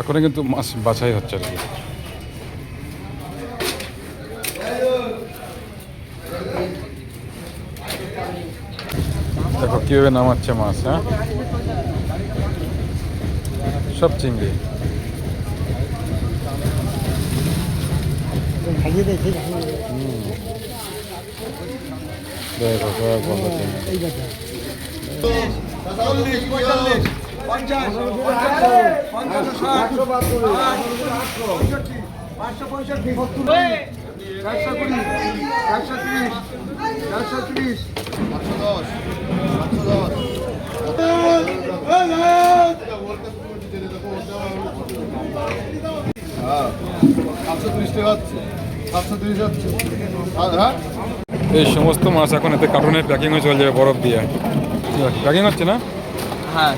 এখনও কিন্তু মাছ বাছাই হচ্ছে আর কি। দেখো, কীভাবে নামাচ্ছে মাছ হ্যাঁ? সব চিংড়ি। দেখো, সব বন্ধ চিংড়ি। তিরিশ তিরিশ পাঁচশো হ্যাঁ হচ্ছে তিরিশ হচ্ছে হ্যাঁ এই সমস্ত মাছ এখন এতে কার্টুনে প্যাকিং হয়ে চলে যাবে বরফ দিয়ে প্যাকিং হচ্ছে না হ্যাঁ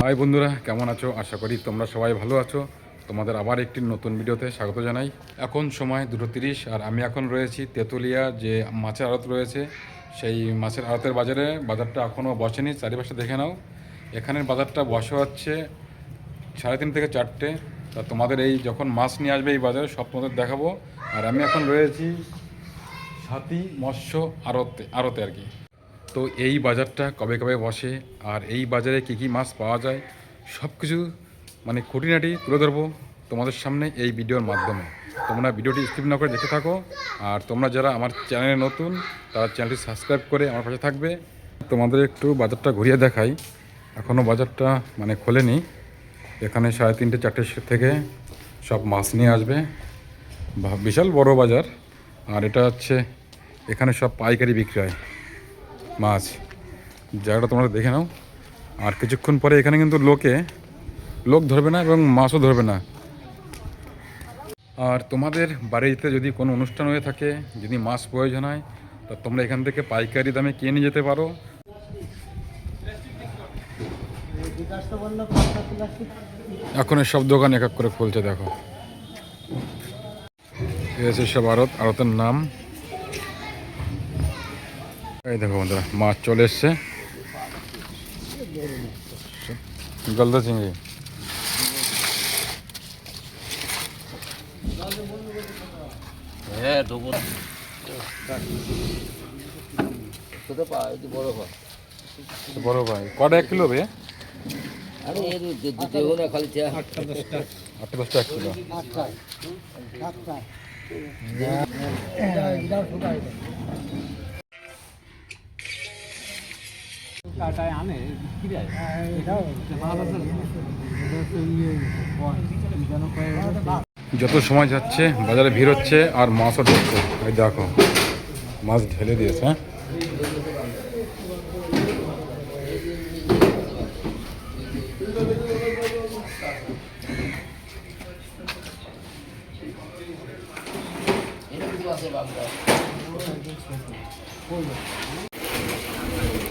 হাই বন্ধুরা কেমন আছো? আশা করি তোমরা সবাই ভালো আছো। তোমাদের আবার একটি নতুন ভিডিওতে স্বাগত জানাই। এখন সময় দুটো তিরিশ আর আমি এখন রয়েছি তেঁতুলিয়া যে মাছের আড়ত রয়েছে সেই মাছের আড়তের বাজারে। বাজারটা এখনও বসেনি চারিপাশে দেখে নাও। এখানের বাজারটা বসে হচ্ছে সাড়ে তিন থেকে চারটে। তা তোমাদের এই যখন মাছ নিয়ে আসবে এই বাজারে সব তোমাদের দেখাবো। আর আমি এখন রয়েছি সাথী মৎস্য, আড়তে আড়তে আর কি। তো এই বাজারটা কবে কবে বসে আর এই বাজারে কী কী মাছ পাওয়া যায় সব কিছু মানে খুঁটিনাটি তুলে ধরবো তোমাদের সামনে এই ভিডিওর মাধ্যমে। তোমরা ভিডিওটি স্কিপ না করে দেখে থাকো আর তোমরা যারা আমার চ্যানেলে নতুন, তারা চ্যানেলটি সাবস্ক্রাইব করে আমার পাশে থাকবে। তোমাদের একটু বাজারটা ঘুরিয়ে দেখাই। এখনও বাজারটা মানে খোলেনি। এখানে সাড়ে তিনটে, চারটে থেকে সব মাছ নিয়ে আসবে। বিশাল বড় বাজার। আর এটা হচ্ছে এখানে সব পাইকারি বিক্রি হয় মাছ। জায়গাটা তোমরা দেখে নাও। আর কিছুক্ষণ পরে এখানে কিন্তু লোকে, লোক ধরবে না এবং মাছও ধরবে না। আর তোমাদের বাড়িতে যদি কোনো অনুষ্ঠান হয়ে থাকে, যদি মাছ প্রয়োজন হয়, তা তোমরা এখান থেকে পাইকারি দামে কিনে যেতে পারো। এখন সব দোকান এক এক করে খুলছে, দেখো। হচ্ছে সব আড়ত, আড়তের নাম। এই দেখো বন্ধুরা মাছ চলে এসছে। গলদা চিংড়ি। হ্যাঁ একটু বড় বড় ভাই কটা এক কিলো বে? আরে না খালি আটটা দশটা এক কিলো। আটটা। আনে বিক্রি হয় যত সময় যাচ্ছে বাজারে ভিড় হচ্ছে আর মাছও ঢুকছে। এই দেখো মাছ ঢেলে দিয়েছে হ্যাঁ?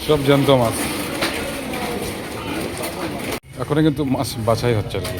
সব জ্যান্ত মাছ। এখনও কিন্তু মাছ বাছাই হচ্ছে আর কি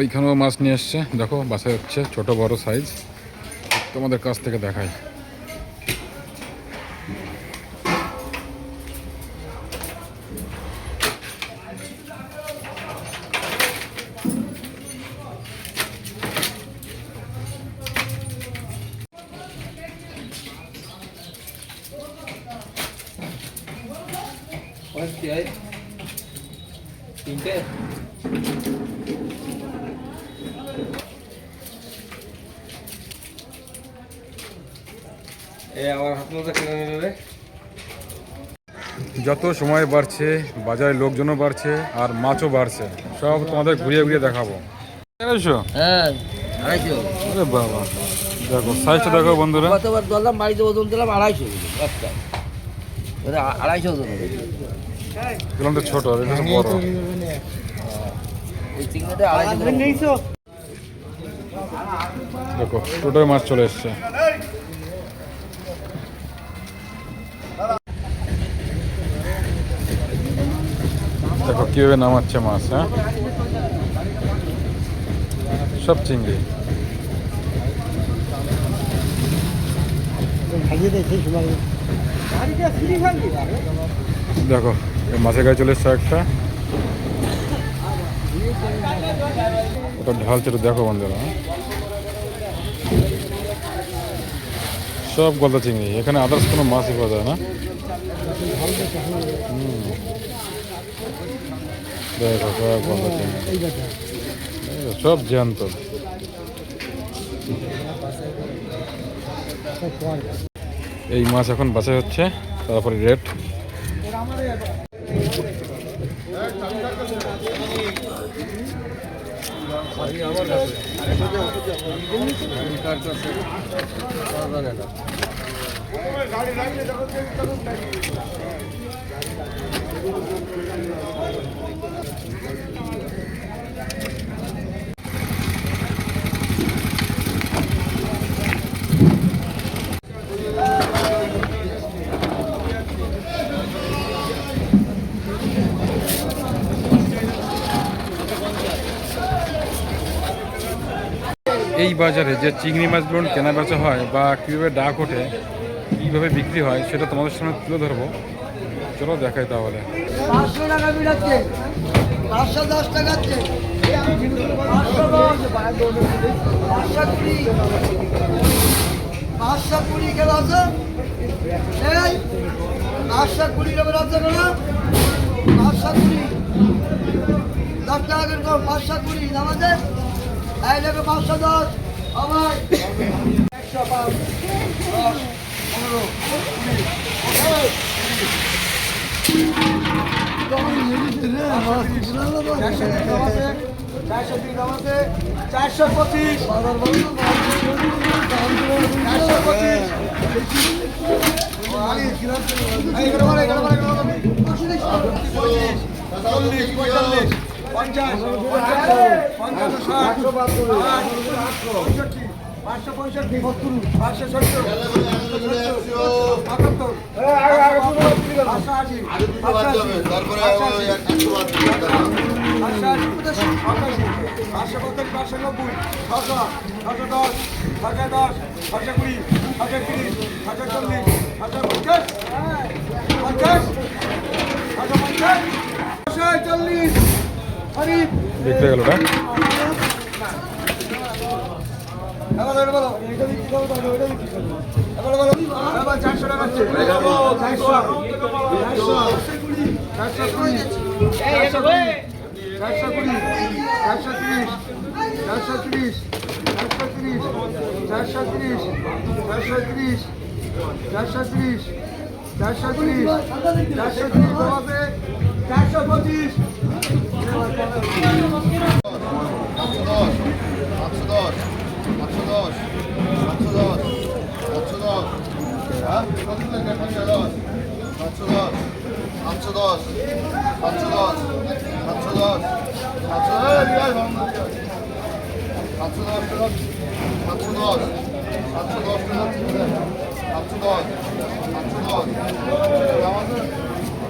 ওইখানেও মাছ নিয়ে এসছে দেখো বাসায় হচ্ছে ছোট বড় সাইজ তোমাদের কাছ থেকে দেখাই। যত সময় বাড়ছে বাজারে লোকজনও বাড়ছে আর মাছও বাড়ছে সব তোমাদের ঘুরিয়ে ঘুরিয়ে দেখাবো। হ্যাঁ বাবা। দেখো সাইজটা দেখো বন্ধুরা। কতবার ধরলাম বাড়িতে ওজন দিলাম আড়াইশো একটা। আড়াইশো ওজন এগুলো ছোট আর এটা বড়। এই চিংড়িটা আড়াইশো দেখো টোটোয় মাছ চলে এসছে। দেখো কীভাবে নামাচ্ছে মাছ হ্যাঁ? সব চিংড়ি ভাজিয়ে দেয় সেই সময় দেখো মাছের গায়ে চলে এসছে একটা। ওটা ঢালছে দেখো বন্ধুরা? সব গলদা চিংড়ি, এখানে আদার্স কোনো মাছই পাওয়া যায় না। দেখো, সব গলদা চিংড়ি। সব জ্যান্ত। এই মাছ এখন বাছাই হচ্ছে তারপরে রেট এই বাজারে যে চিংড়ি মাছগুলো কেনা বেচা হয় বা কীভাবে ডাক ওঠে, কীভাবে বিক্রি হয়, সেটা তোমাদের সামনে তুলে ধরবো। চলো দেখাই তাহলে। পাঁচশো কুড়ি। পাঁচশো কুড়ি কুড়ি এই দেখো, পাঁচশো দশ। একশো পাঁচ দশ পনেরো চারশো পঁচিশ চারশো পঁচিশ চল্লিশ পঞ্চাশ পঞ্চাশ ষাট পঁয়ষট্টি পাঁচশো পঁয়ষট্টি পাঁচশো সত্তর আটাত্তর পাঁচশো আশি পাঁচশো পাঁচশো। পাঁচশো নব্বই ছশো ছশো দশ ছশো দশ ছশো কুড়ি ছশো তিরিশ ছশো চল্লিশ ছশো পঞ্চাশ দেখতে গেল ওটা চারশো তিরিশ চারশো তিরিশ চারশো তিরিশ চারশো তিরিশ চারশো তিরিশ চারশো তিরিশ চারশো পঁচিশ Absolut. Absolut.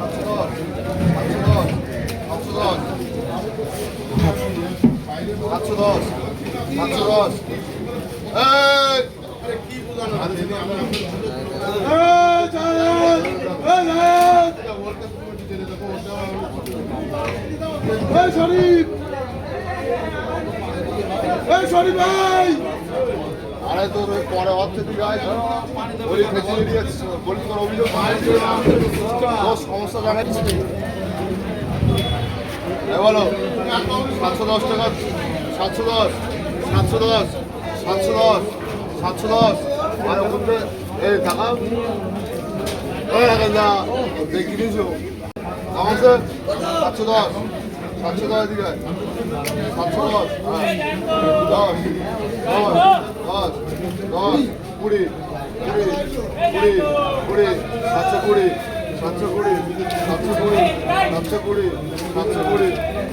Absolut. দশ পাঁচশো দশ কি আরে তোর ওই পরে হচ্ছে তুই গায়ে ওই বলি তোর অভিযোগ তোর সমস্যা জানাচ্ছি। এ বলো সাতশো দশ টাকা সাতশো দশ সাতশো দশ সাতশো দশ সাতশো দশ আর ওখানে এই টাকা দেখি দিয়েছ আমাদের সাতশো দশ সাতশো দশ সাতশো দশ হ্যাঁ। দশ দশ দশ কুড়ি কুড়ি কুড়ি কুড়ি সাতশো কুড়ি সাতশো কুড়ি সাতশো কুড়ি সাতশো কুড়ি সাতশো কুড়ি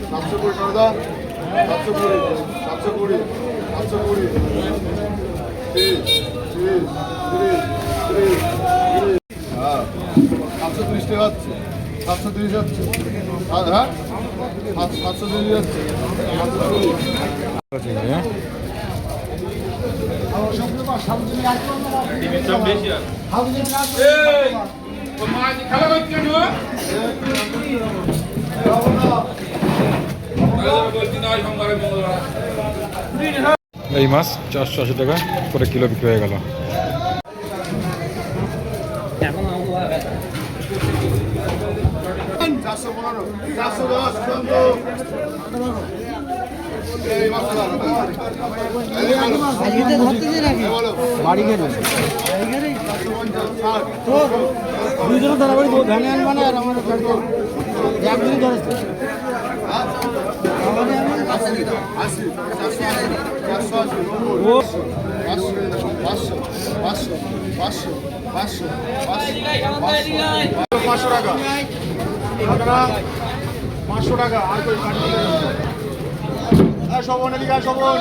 সাতশো কুড়ি সরদা সাতশো কুড়ি সাতশো কুড়ি সাতশো কুড়ি তিরিশ তিরিশ তিরিশ তিরিশ তিরিশ হ্যাঁ সাতশো তিরিশ টাকা হচ্ছে সাতশো তিরিশ হচ্ছে হ্যাঁ সাত- সাতশো তিরিশ হচ্ছে সাতশো তিরিশ হ্যাঁ এই মাছ চারশো আশি টাকা করে কিলো বিক্রি হয়ে গেল চারশো পনেরো চারশো দশ চন্দ্র এই মাছটা দাও। এই মাছ। বলো। বাড়ি গেলে চারশো পঞ্চাশ, ষাট, দুজনে আনবা না আর আমার একদিনই ধরেছে আশি, চারশো আশি, চারশো আশি, নব্বই, পাঁচশো, টাকা। টাকা পাঁচশো টাকা। আর কই কাটতে শোভন এদিকে শোভন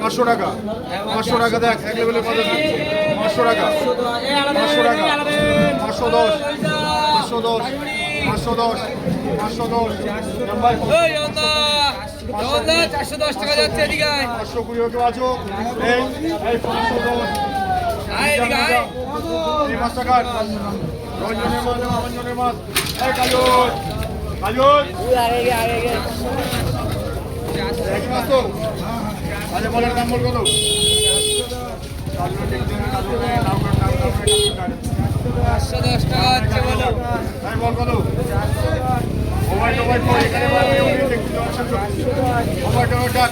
পাঁচশো টাকা। পাঁচশো টাকা। দেখ এক লেভেলের মধ্যে পাঁচশো টাকা। পাঁচশো টাকা পাঁচশো দশ। পাঁচশো দশ। পাঁচশো দশ পাঁচশো দশ। চারশো দশ টাকা যাচ্ছে এদিকে। পাঁচশো কুড়ি কেউ আছো? এই পাঁচশো দশ। মাছ টাকার রঞ্জনের মাছ রঞ্জনের মাছ। এই কাজল কাজল। একই মাছ তো। আরে বলের দাম বল কত? চারশো দশ টাকা যাচ্ছে বলো ডাক।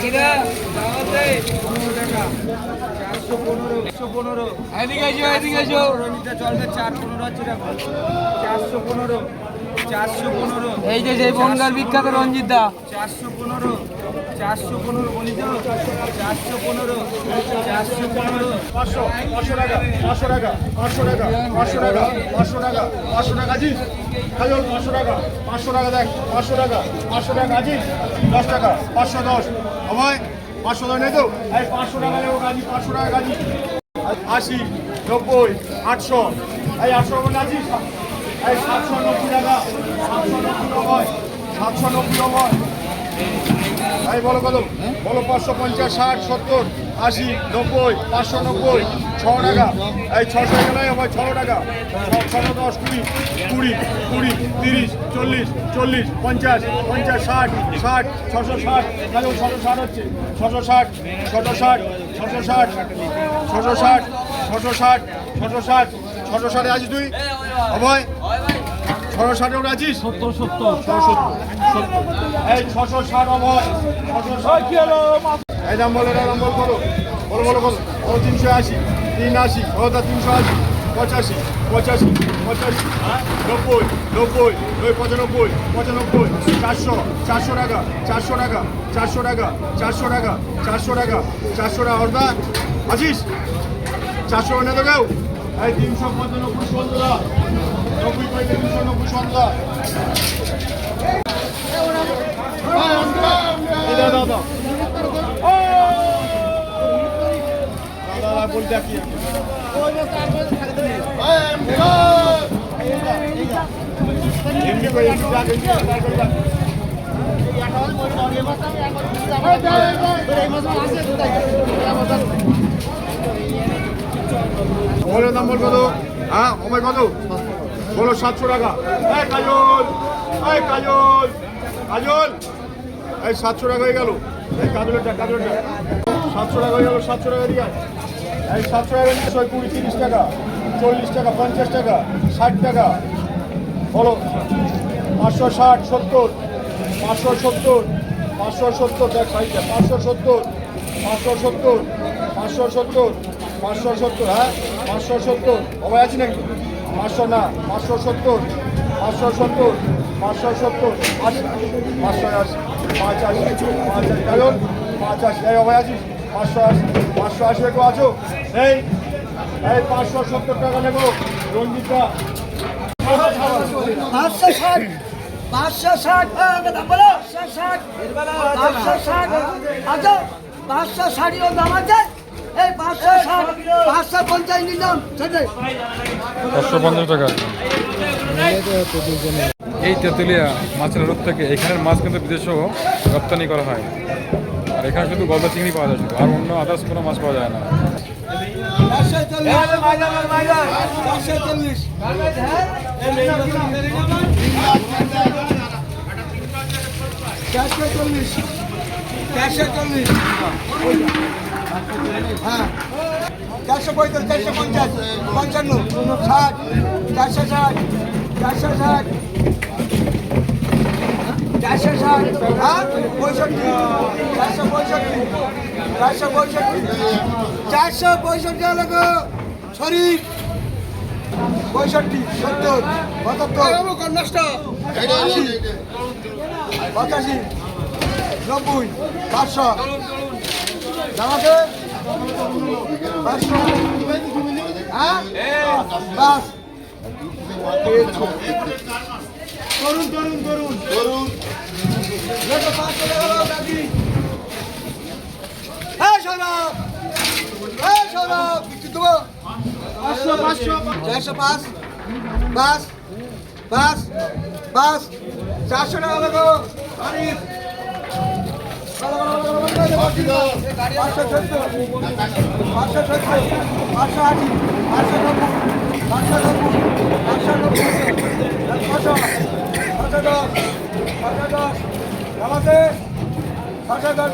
কিরা দাওয়াতে এদিকে এসো এদিকে এসো এই যে সেই বনগার বিখ্যাত রঞ্জিত দা চারশো পনেরো চারশো পনেরো বলি তো চারশো পনেরো চারশো পনেরো পাঁচশো পাঁচশো টাকা পাঁচশো টাকা পাঁচশো টাকা পাঁচশো টাকা পাঁচশো টাকা পাঁচশো টাকা আজিজ কাজল পাঁচশো টাকা পাঁচশো টাকা দেখ পাঁচশো টাকা পাঁচশো টাকা আজিজ দশ টাকা পাঁচশো দশ অভয় পাঁচশো দশ নেই তো পাঁচশো টাকা নেব গাজি পাঁচশো টাকা গাজি আশি নব্বই আটশো এই আটশো আজিজ এই সাতশো নব্বই টাকা সাতশো নব্বই অভয় সাতশো নব্বই অভয় এই বলো কত বলো পাঁচশো পঞ্চাশ, ষাট, সত্তর, আশি, নব্বই, পাঁচশো নব্বই ছ টাকা। এই ছশো গেলে আমার ছশো টাকা। ছশো দশ, কুড়ি কুড়ি কুড়ি, তিরিশ, চল্লিশ চল্লিশ, পঞ্চাশ পঞ্চাশ, ষাট ষাট, ছশো ষাট। তাহলে ছশো ষাট হচ্ছে। ছশো ষাট ছশো ষাট ছশো ষাট ছশো ষাট ছশো ষাট ছশো ষাট, ছশো ষাটে। আছিস তুই? অভয়? ছশো ষাটে ওটা আছিস? সত্তর সত্তর ছশো সত্তর এই ছশো ষাট অভয় ছশো ষাট। কি হলো এই দাম বলো দাম বল করো বলো বলো বলো। ও তিনশো আশি তিন আশি ও তা তিনশো আশি পঁচাশি পঁচাশি পঁচাশি। নব্বই নব্বই ওই পঁচানব্বই পঁচানব্বই চারশো চারশো টাকা চারশো টাকা চারশো টাকা চারশো টাকা চারশো টাকা চারশো টাকা অর্ধা আছিস চারশো না তো কেউ? এই তিনশো পঁচানব্বই সন্ধ্যা বল কত হ্যাঁ সময় কত বলো সাতশো টাকা। এই কাজল এই কাজল কাজল। এই সাতশো টাকা হয়ে গেল। এই কাজলেরটা কাজলেরটা সাতশো টাকা হয়ে গেল, সাতশো টাকা দিয়ে এই সাতশো টাকা নিয়ে ছয়, কুড়ি, তিরিশ টাকা, চল্লিশ টাকা, পঞ্চাশ টাকা, ষাট টাকা। বলো। পাঁচশো ষাট, সত্তর। পাঁচশো সত্তর পাঁচশো সত্তর, দেখ সাইডটা পাঁচশো সত্তর পাঁচশো সত্তর পাঁচশো সত্তর পাঁচশো সত্তর হ্যাঁ? পাঁচশো সত্তর। সবাই আছে নাকি? পাঁচশো না, পাঁচশো সত্তর পাঁচশো সত্তর পাঁচশো সত্তর, আশি, পাঁচশো আশি, পাঁচ আশি পাঁচ আশি পাঁচ আশি পাঁচশো আশি পাঁচশো আশি আছো? এই এই পাঁচশো সত্তর টাকা নেব রঞ্জিতটা পাঁচশো ষাট পাঁচশো ষাট দাম বলো। পাঁচশো ষাট ষাট আচ্ছা পাঁচশো ষাটও দাম আছে? এই পাঁচশো ষাট পাঁচশো পঞ্চাশ নিলাম সেটাই পাঁচশো পঞ্চাশ টাকা। এই তেঁতুলিয়া মাছের আড়ত থেকে এখানের মাছ কিন্তু বিদেশেও রপ্তানি করা হয়। আর এখানে শুধু গলদা চিংড়ি পাওয়া যায় শুধু আর অন্য আদার্স কোনো মাছ পাওয়া যায় না। চারশো চল্লিশ। চারশো চল্লিশ। হ্যাঁ চারশো পঁয়তাল্লিশ চারশো পঞ্চাশ পঞ্চান্ন ষাট চারশো ষাট চারশো ষাট চারশো ষাট হ্যাঁ পঁয়ষট্টি চারশো পঁয়ষট্টি চারশো পঁয়ষট্টি চারশো পঁয়ষট্টি গো শরীর পঁয়ষট্টি সত্তর পঁচাত্তর আশি পঁচাশি নব্বই পাঁচশো পাঁচশো হ্যাঁ? হ্যাঁ সৌরভ। কিছু পাঁচশো পাঁচশো চারশো পাঁচ। পাঁচ পাঁচ পাঁচ চারশো টাকা আরিফ। পাঁচশো পাঁচশো নব্বই পাঁচশো নব্বই নব্বই পাঁচশো দশ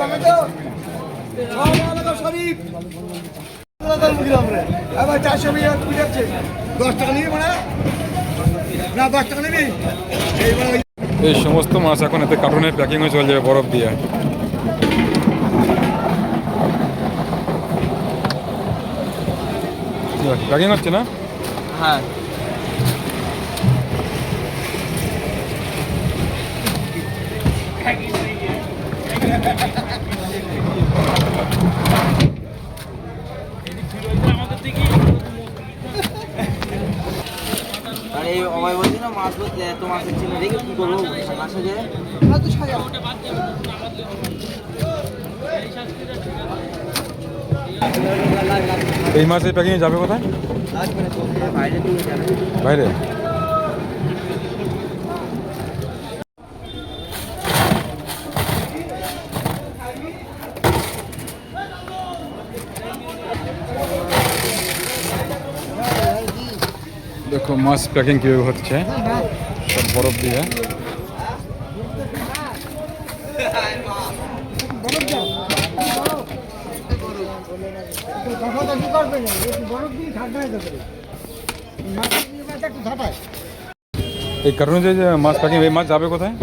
চারশো বুঝাচ্ছে দশ টাকা নিবি মানে না দশ টাকা নিবি এই সমস্ত মাছ এখন এতে কার্টুনে প্যাকিং হয়ে চলে যাবে বরফ দিয়ে। প্যাকিং হচ্ছে না হ্যাঁ আর অভয় বলছি না মাছ বলতে এত মাছের ছিল রেখে কি করব? মাসে যে এই মাছ এই মাসে প্যাকিং যাবে কোথায়? বাইরে। দেখো মাছ প্যাকিং কীভাবে হচ্ছে? সব বরফ দিয়ে। এই কারণে যে মাছ প্যাকিং এই মাছ যাবে কোথায়?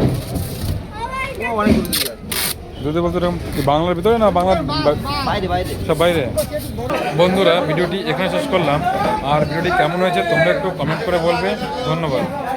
যদি বলতে বাংলার ভিতরে না বাংলার বা- বাইরে বাইরে। সব বাইরে? বন্ধুরা ভিডিওটি এখানে শেষ করলাম। আর ভিডিওটি কেমন হয়েছে তোমরা একটু কমেন্ট করে বলবে। ধন্যবাদ।